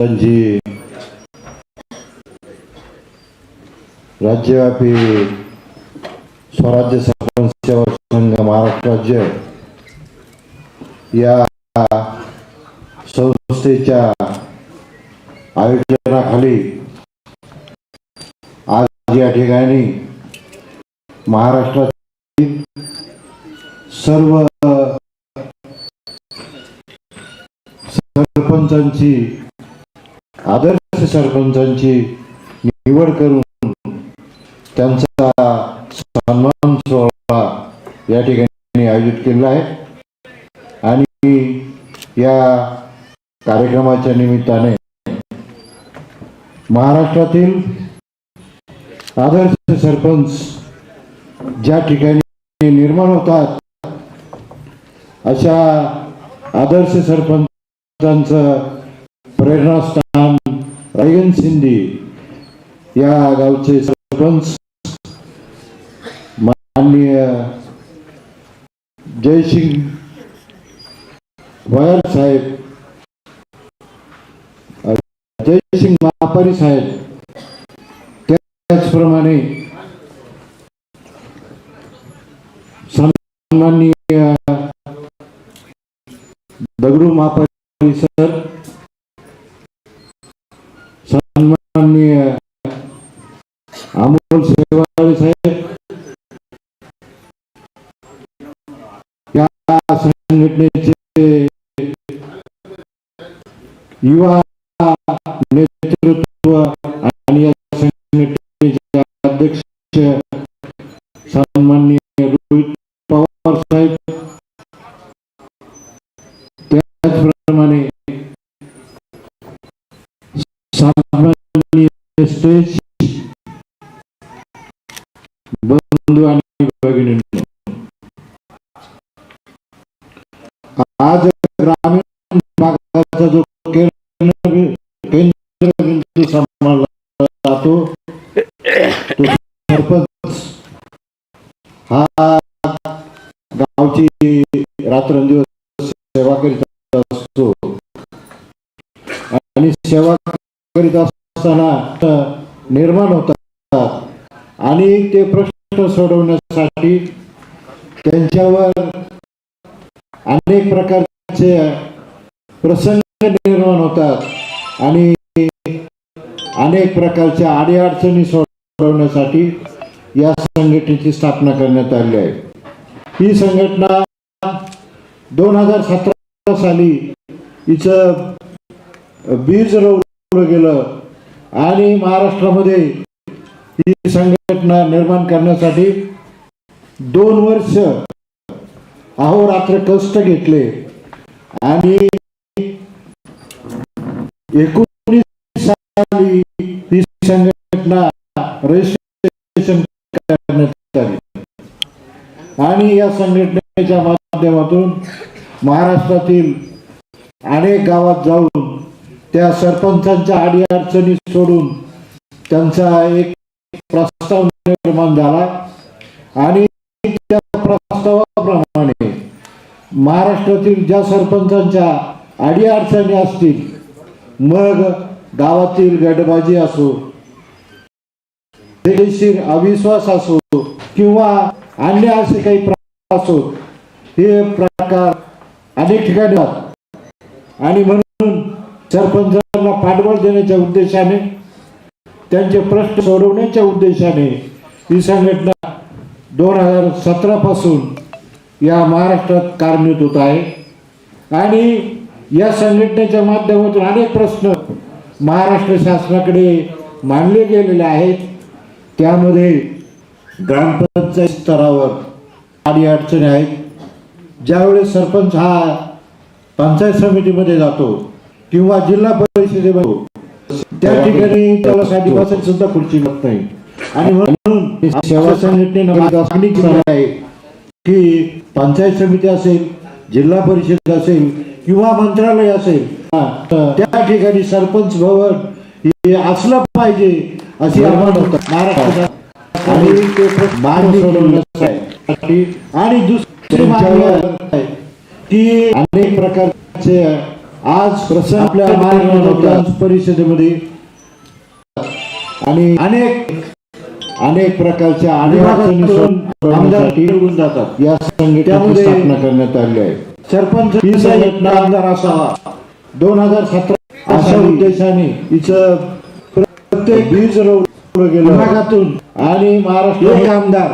सरपंचांची राज्यव्यापी स्वराज्य सरपंच सेवा संघ महाराष्ट्र राज्य या संस्थेच्या आयोजनाखाली आज या ठिकाणी महाराष्ट्रातील सर्व सरपंचांची आदर्श सरपंचांची निवड करून त्यांचा सन्मान सोहळा या ठिकाणी आयोजित केलेला आहे. आणि या कार्यक्रमाच्या निमित्ताने महाराष्ट्रातील आदर्श सरपंच ज्या ठिकाणी निर्माण होतात अशा आदर्श सरपंचांचं प्रेरणास्थान रायगन शिंदे या गावचे सरपंच माननीय जयसिंग वायर साहेब जयसिंग मापारी साहेब त्याचप्रमाणे सन्माननीय दगडू मापारी सर सन्माननीय अमोल सेवाळे साहेब या संघटनेचे युवा नेतृत्व आणि या संघटनेचे अध्यक्ष सन्माननीय रोहित पवार साहेब त्याचप्रमाणे सन्माननीय स्टेज आणि आज ग्रामीण भागाचा जो केंद्र केंद्रबिंदू समजला जातो सरपंच हा गावची रात्रंदिवस सेवा करीत असतो. आणि सेवा करीत असताना निर्माण होतात. आणि ते प्रश्न सोडवण्यासाठी त्यांच्यावर अनेक प्रकारचे प्रसंग निर्माण होतात आणि अनेक प्रकारच्या अडीअडचणी सोडवण्यासाठी या संघटनेची स्थापना करण्यात आली आहे. ही संघटना दोन हजार सतरा साली हिचं बीज रोवलं गेलं आणि महाराष्ट्रामध्ये ही संघटना निर्माण करण्यासाठी दोन वर्ष अहोरात्र कष्ट घेतले आणि एकोणीस साली ही संघटना रजिस्ट्रेशन करण्यात आली. आणि या संघटनेच्या माध्यमातून महाराष्ट्रातील अनेक गावात जाऊन त्या सरपंचांच्या अडीअडचणी सोडून त्यांचा एक प्रस्ताव निर्माण झाला. आणि त्या प्रस्तावाप्रमाणे महाराष्ट्रातील ज्या सरपंचांच्या अडीअडचणी असतील मग गावातील गटबाजी असो बेदेशीर अविश्वास असो किंवा अन्य असे काही प्रकार असो हे प्रकार अनेक ठिकाणी आणि म्हणून सरपंचांना पाठबळ देण्याच्या उद्देशाने त्यांचे प्रश्न सोडवण्याच्या उद्देशाने ही संघटना दोन हजार सतरापासून या महाराष्ट्रात कार्यान्वित होत आहे. आणि या संघटनेच्या माध्यमातून अनेक प्रश्न महाराष्ट्र शासनाकडे मांडले गेलेले आहेत. त्यामध्ये ग्रामपंचायत स्तरावर आणि अडचणी आहेत. ज्यावेळेस सरपंच हा पंचायत समितीमध्ये जातो किंवा जिल्हा परिषदेमध्ये त्या ठिकाणी त्याला साठी बसायची सुद्धा खुर्ची मिळत नाही आणि म्हणून सेवा संघटनेनं केली आहे की पंचायत समिती असेल जिल्हा परिषद असेल किंवा मंत्रालय असेल त्या ठिकाणी सरपंच भवन हे असलं पाहिजे अशी आव्हान होतं महाराष्ट्रात आणि ते मान्य सोडवण्यासाठी आणि दुसरी मागणी की अनेक प्रकारचे आज प्रसन्न आपल्या महाराष्ट्र परिषदेमध्ये आणि अनेक अनेक प्रकारच्या अनेक जातात. या स्थापना करण्यात आली आहे. सरपंच ही संघटना आमदार असावा. दोन हजार सतरा अशा उद्देशाने हिचं प्रत्येक बीज रोवलं गेलं. विभागातून आणि महाराष्ट्र आमदार.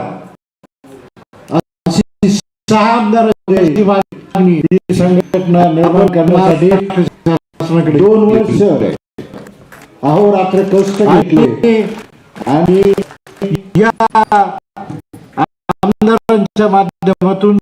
सहा आमदार ही संघटना निर्माण करण्यासाठी शासनाकडे दोन वर्ष अहोरात्र कष्ट घेतले. आणि या आमदारांच्या माध्यमातून